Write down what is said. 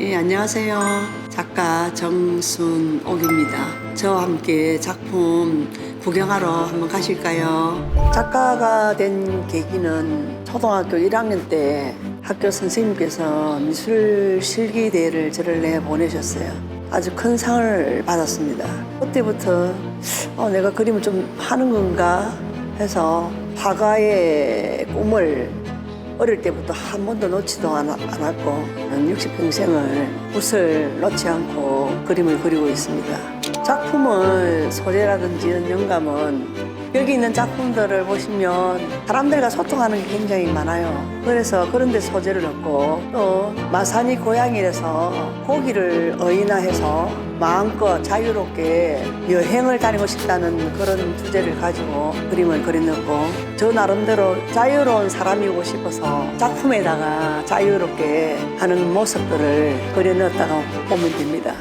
예, 안녕하세요. 작가 정순옥입니다. 저와 함께 작품 구경하러 한번 가실까요? 작가가 된 계기는 초등학교 1학년 때 학교 선생님께서 미술 실기 대회를 저를 내 보내셨어요. 아주 큰 상을 받았습니다. 그때부터 어, 내가 그림을 좀 하는 건가 해서 화가의 꿈을 어릴 때부터 한 번도 놓지도 않, 않았고 60평생을 붓을 놓지 않고 그림을 그리고 있습니다. 작품은 소재라든지 이런 영감은 여기 있는 작품들을 보시면 사람들과 소통하는 게 굉장히 많아요. 그래서 그런 데 소재를 얻고 또 마산이 고향이라서 고기를 어인화해서 마음껏 자유롭게 여행을 다니고 싶다는 그런 주제를 가지고 그림을 그려냈고 저 나름대로 자유로운 사람이고 싶어서 작품에다가 자유롭게 하는 모습들을 그려냈다고 보면 됩니다.